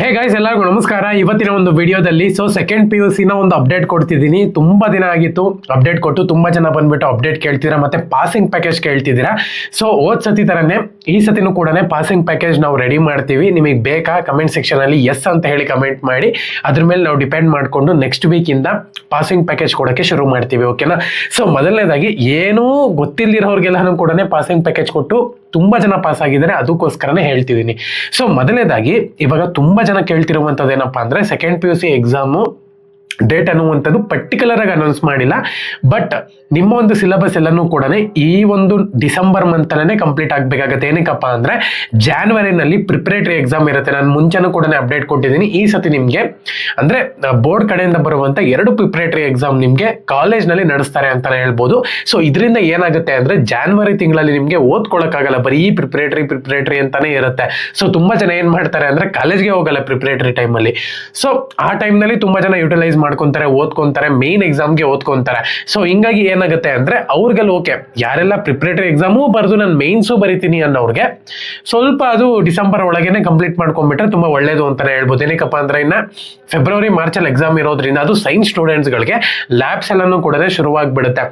Hey guys ಎಲ್ಲರಿಗೂ ನಮಸ್ಕಾರ. ಇವತ್ತಿನ ಒಂದು ವಿಡಿಯೋದಲ್ಲಿ ಸೊ ಸೆಕೆಂಡ್ ಪಿ ಯು ಸಿನ ಒಂದು ಅಪ್ಡೇಟ್ ಕೊಡ್ತಿದ್ದೀನಿ. ತುಂಬ ದಿನ ಆಗಿತ್ತು. ಅಪ್ಡೇಟ್ ಕೊಟ್ಟು ತುಂಬ ಜನ ಬಂದ್ಬಿಟ್ಟು ಅಪ್ಡೇಟ್ ಕೇಳ್ತೀರಾ ಮತ್ತು ಪಾಸಿಂಗ್ ಪ್ಯಾಕೇಜ್ ಕೇಳ್ತಿದ್ದೀರಾ. ಸೊ ಓದ್ ಸತಿ ಥರನೇ ಈ ಸತಿನೂ ಕೂಡ ಪಾಸಿಂಗ್ ಪ್ಯಾಕೇಜ್ ನಾವು ರೆಡಿ ಮಾಡ್ತೀವಿ. ನಿಮಗೆ ಬೇಕಾ ಕಮೆಂಟ್ ಸೆಕ್ಷನಲ್ಲಿ ಎಸ್ ಅಂತ ಹೇಳಿ ಕಮೆಂಟ್ ಮಾಡಿ. ಅದ್ರ ಮೇಲೆ ನಾವು ಡಿಪೆಂಡ್ ಮಾಡಿಕೊಂಡು ನೆಕ್ಸ್ಟ್ ವೀಕಿಂದ ಪಾಸಿಂಗ್ ಪ್ಯಾಕೇಜ್ ಕೊಡೋಕ್ಕೆ ಶುರು ಮಾಡ್ತೀವಿ ಓಕೆನಾ ಸೊ ಮೊದಲನೇದಾಗಿ, ಏನೂ ಗೊತ್ತಿಲ್ಲದಿರೋರಿಗೆಲ್ಲನೂ ಕೂಡ ಪಾಸಿಂಗ್ ಪ್ಯಾಕೇಜ್ ಕೊಟ್ಟು ತುಂಬ ಜನ ಪಾಸ್ ಆಗಿದ್ದಾರೆ, ಅದಕ್ಕೋಸ್ಕರನೇ ಹೇಳ್ತಿದ್ದೀನಿ. ಸೊ ಮೊದಲನೇದಾಗಿ, ಇವಾಗ ತುಂಬಾ ಜನ ಕೇಳ್ತಿರುವಂಥದ್ದು ಏನಪ್ಪಾ ಅಂದ್ರೆ second P U C exam date ಅನ್ನುವಂಥದ್ದು ಪರ್ಟಿಕ್ಯುಲರ್ ಆಗಿ ಅನೌನ್ಸ್ ಮಾಡಿಲ್ಲ. ಬಟ್ ನಿಮ್ಮ ಒಂದು ಸಿಲೆಬಸ್ ಎಲ್ಲನೂ ಕೂಡ ಈ ಒಂದು ಡಿಸೆಂಬರ್ ಮಂತಲ್ಲೇ ಕಂಪ್ಲೀಟ್ ಆಗಬೇಕಾಗತ್ತೆ. ಏನಕ್ಕಪ್ಪ ಅಂದ್ರೆ ಜಾನ್ವರಿನಲ್ಲಿ ಪ್ರಿಪರೇಟರಿ ಎಕ್ಸಾಮ್ ಇರುತ್ತೆ. ನಾನು ಮುಂಚೆನೂ ಕೂಡ ಅಪ್ಡೇಟ್ ಕೊಟ್ಟಿದ್ದೀನಿ. ಈ ಸತಿ ನಿಮಗೆ ಅಂದ್ರೆ ಬೋರ್ಡ್ ಕಡೆಯಿಂದ ಬರುವಂತ ಎರಡು ಪ್ರಿಪರೇಟರಿ ಎಕ್ಸಾಮ್ ನಿಮಗೆ ಕಾಲೇಜ್ನಲ್ಲಿ ನಡೆಸ್ತಾರೆ ಅಂತಲೇ ಹೇಳ್ಬೋದು. ಸೊ ಇದರಿಂದ ಏನಾಗುತ್ತೆ ಅಂದ್ರೆ ಜಾನ್ವರಿ ತಿಂಗಳಲ್ಲಿ ನಿಮಗೆ ಓದ್ಕೊಳ್ಳೋಕ್ಕಾಗಲ್ಲ ಬರೀ ಪ್ರಿಪರೇಟರಿ ಪ್ರಿಪರೇಟರಿ ಅಂತಾನೆ ಇರುತ್ತೆ. ಸೊ ತುಂಬಾ ಜನ ಏನು ಮಾಡ್ತಾರೆ ಅಂದ್ರೆ ಕಾಲೇಜ್ಗೆ ಹೋಗಲ್ಲ ಪ್ರಿಪರೇಟರಿ ಟೈಮಲ್ಲಿ ಸೊ ಆ ಟೈಮ್ನಲ್ಲಿ ತುಂಬಾ ಜನ ಯುಟಿಲೈಸ್ ಮಾಡ್ಕೊಂತಾರೆ, ಓದ್ಕೊಂತಾರೆ ಮೇನ್ ಎಕ್ಸಾಮ್ಗೆ ಓದ್ಕೊಂತಾರೆ. ಸೊ ಹಿಂಗಾಗಿ ಏನಾಗುತ್ತೆ ಅಂದ್ರೆ ಅವ್ರಿಗೆಲ್ಲ ಓಕೆ ಯಾರೆಲ್ಲ ಪ್ರಿಪರೇಟರಿ ಎಕ್ಸಾಮು ಬರೆದು ನಾನು ಮೇನ್ಸು ಬರಿತೀನಿ ಅನ್ನೋರ್ಗೆ ಸ್ವಲ್ಪ ಅದು ಡಿಸೆಂಬರ್ ಒಳಗೇನೆ ಕಂಪ್ಲೀಟ್ ಮಾಡ್ಕೊಂಡ್ಬಿಟ್ರೆ ತುಂಬಾ ಒಳ್ಳೇದು ಅಂತಾನೆ ಹೇಳ್ಬೋದು. ಏನಕ್ಕಪ್ಪ ಅಂದ್ರೆ ಇನ್ನ ಫೆಬ್ರವರಿ ಮಾರ್ಚ್ ಅಲ್ಲಿ ಎಕ್ಸಾಮ್ ಇರೋದ್ರಿಂದ ಅದು ಸೈನ್ಸ್ ಸ್ಟೂಡೆಂಟ್ಸ್ಗಳಿಗೆ ಲ್ಯಾಬ್ಸ್ ಎಲ್ಲನೂ ಕೂಡ ಶುರುವಾಗ್ಬಿಡುತ್ತೆ.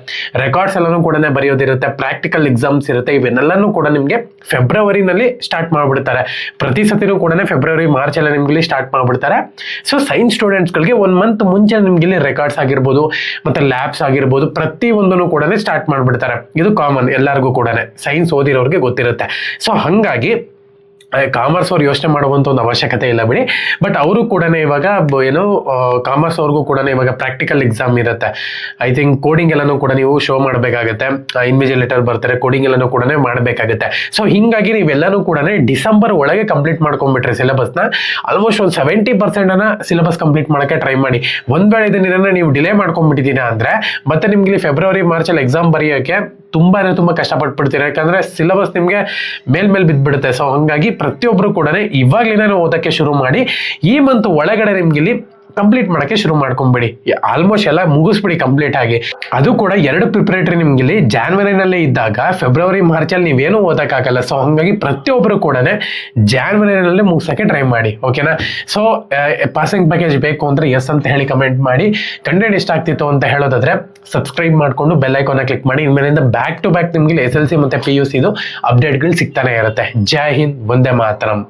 ರೆಕಾರ್ಡ್ಸ್ ಎಲ್ಲಾನು ಕೂಡ ಬರೆಯೋದಿರುತ್ತೆ ಪ್ರಾಕ್ಟಿಕಲ್ ಎಕ್ಸಾಮ್ಸ್ ಇರುತ್ತೆ ಇವನ್ನೆಲ್ಲನೂ ಕೂಡ ನಿಮಗೆ ಫೆಬ್ರವರಿನಲ್ಲಿ ಸ್ಟಾರ್ಟ್ ಮಾಡ್ಬಿಡ್ತಾರೆ. ಪ್ರತಿ ಸತಿನೂ ಕೂಡ ಫೆಬ್ರವರಿ ಮಾರ್ಚ್ ಎಲ್ಲ ನಿಮ್ಗೆ ಸ್ಟಾರ್ಟ್ ಮಾಡ್ಬಿಡ್ತಾರೆ. ಸೊ ಸೈನ್ಸ್ ಸ್ಟೂಡೆಂಟ್ಸ್ಗಳಿಗೆ ಒನ್ ಮಂತ್ ಮುಂಚೆ ನಿಮ್ಗೆ ಇಲ್ಲಿ ರೆಕಾರ್ಡ್ಸ್ ಆಗಿರ್ಬೋದು, ಮತ್ತೆ ಲ್ಯಾಬ್ಸ್ ಆಗಿರ್ಬೋದು ಪ್ರತಿ ಒಂದನ್ನು ಕೂಡ ಸ್ಟಾರ್ಟ್ ಮಾಡಿಬಿಡ್ತಾರೆ. ಇದು ಕಾಮನ್ ಎಲ್ಲರಿಗೂ ಕೂಡ ಸೈನ್ಸ್ ಓದಿರೋರಿಗೆ ಗೊತ್ತಿರುತ್ತೆ. ಸೊ ಹಂಗಾಗಿ ಕಾಮರ್ಸ್ ಅವ್ರು ಯೋಚನೆ ಮಾಡುವಂಥ ಒಂದು ಅವಶ್ಯಕತೆ ಇಲ್ಲ ಬಿಡಿ. ಬಟ್ ಅವರು ಕೂಡ ಇವಾಗ ಏನು ಕಾಮರ್ಸ್ ಅವ್ರಿಗೂ ಕೂಡ ಇವಾಗ ಪ್ರಾಕ್ಟಿಕಲ್ ಎಕ್ಸಾಮ್ ಇರುತ್ತೆ. ಐ ಥಿಂಕ್ ಕೋಡಿಂಗ್ ಎಲ್ಲನೂ ಕೂಡ ನೀವು ಶೋ ಮಾಡಬೇಕಾಗುತ್ತೆ. ಲೆಟರ್ ಬರ್ತಾರೆ ಕೋಡಿಂಗ್ ಎಲ್ಲನೂ ಕೂಡ ಮಾಡಬೇಕಾಗುತ್ತೆ. ಸೊ ಹಿಂಗಾಗಿ ನೀವೆಲ್ಲನೂ ಕೂಡ ಡಿಸೆಂಬರ್ ಒಳಗೆ ಕಂಪ್ಲೀಟ್ ಮಾಡ್ಕೊಂಡ್ಬಿಟ್ರೆ ಸಿಲೆಬಸ್ನ ಆಲ್ಮೋಸ್ಟ್ ಒಂದು ಸೆವೆಂಟಿ ಪರ್ಸೆಂಟ್ ಅನ್ನ ಸಿಲೆಬಸ್ ಕಂಪ್ಲೀಟ್ ಮಾಡೋಕೆ ಟ್ರೈ ಮಾಡಿ. ಒಂದ್ ವೇಳೆ ಇದನ್ನ ನೀವು ಡಿಲೇ ಮಾಡ್ಕೊಂಡ್ಬಿಟ್ಟಿದ್ದೀರಾ ಅಂದ್ರೆ, ಮತ್ತೆ ನಿಮ್ಗೆ ಫೆಬ್ರವರಿ ಮಾರ್ಚಲ್ಲಿ ಎಕ್ಸಾಮ್ ಬರೆಯೋಕೆ ತುಂಬಾ ತುಂಬ ಕಷ್ಟಪಟ್ಬಿಡ್ತೀರಾ? ಯಾಕಂದ್ರೆ ಸಿಲೆಬಸ್ ನಿಮಗೆ ಮೇಲ್ಮೇಲೆ ಬಿದ್ದುಬಿಡುತ್ತೆ ಸೊ ಹಂಗಾಗಿ ಪ್ರತಿಯೊಬ್ರು ಕೂಡ ಇವಾಗ್ಲಿಂದ ಓದಕ್ಕೆ ಶುರು ಮಾಡಿ, ಈ ಮಂತ್ ಒಳಗಡೆ ನಿಮಗೆ ಇಲ್ಲಿ ಕಂಪ್ಲೀಟ್ ಮಾಡಕ್ಕೆ ಶುರು ಮಾಡ್ಕೊಂಬಿಡಿ. ಆಲ್ಮೋಸ್ಟ್ ಎಲ್ಲ ಮುಗಿಸ್ಬಿಡಿ ಕಂಪ್ಲೀಟ್ ಆಗಿ. ಅದು ಕೂಡ ಎರಡು ಪ್ರಿಪರೇಟರಿ ನಿಮ್ಗೆ ಇಲ್ಲಿ ಜಾನ್ವರಿನಲ್ಲೇ ಇದ್ದಾಗ ಫೆಬ್ರವರಿ ಮಾರ್ಚಲ್ಲಿ ನೀವೇನು ಓದೋಕ್ಕಾಗಲ್ಲ. ಸೊ ಹಂಗಾಗಿ ಪ್ರತಿಯೊಬ್ಬರು ಕೂಡ ಜಾನ್ವರಿನಲ್ಲೇ ಮುಗಿಸೋಕ್ಕೆ ಟ್ರೈ ಮಾಡಿ ಓಕೆನಾ ಸೊ ಪಾಸಿಂಗ್ ಪ್ಯಾಕೇಜ್ ಬೇಕು ಅಂದ್ರೆ ಎಸ್ ಅಂತ ಹೇಳಿ ಕಮೆಂಟ್ ಮಾಡಿ. ಕಂಟೆಂಟ್ ಇಷ್ಟ ಆಗ್ತಿತ್ತು ಅಂತ ಹೇಳೋದಾದ್ರೆ ಸಬ್ಸ್ಕ್ರೈಬ್ ಮಾಡ್ಕೊಂಡು ಬೆಲ್ ಐಕಾನ್ ಕ್ಲಿಕ್ ಮಾಡಿ. ಇನ್ಮೇಲಿಂದ ಬ್ಯಾಕ್ ಟು ಬ್ಯಾಕ್ ನಿಮ್ಗೆ ಎಸ್ ಎಲ್ ಸಿ ಮತ್ತೆ ಪಿ ಯು ಸಿದು ಅಪ್ಡೇಟ್ಗಳು ಸಿಗ್ತಾನೆ ಇರುತ್ತೆ. ಜೈ ಹಿಂದ್ ಒಂದೇ ಮಾತರಂ.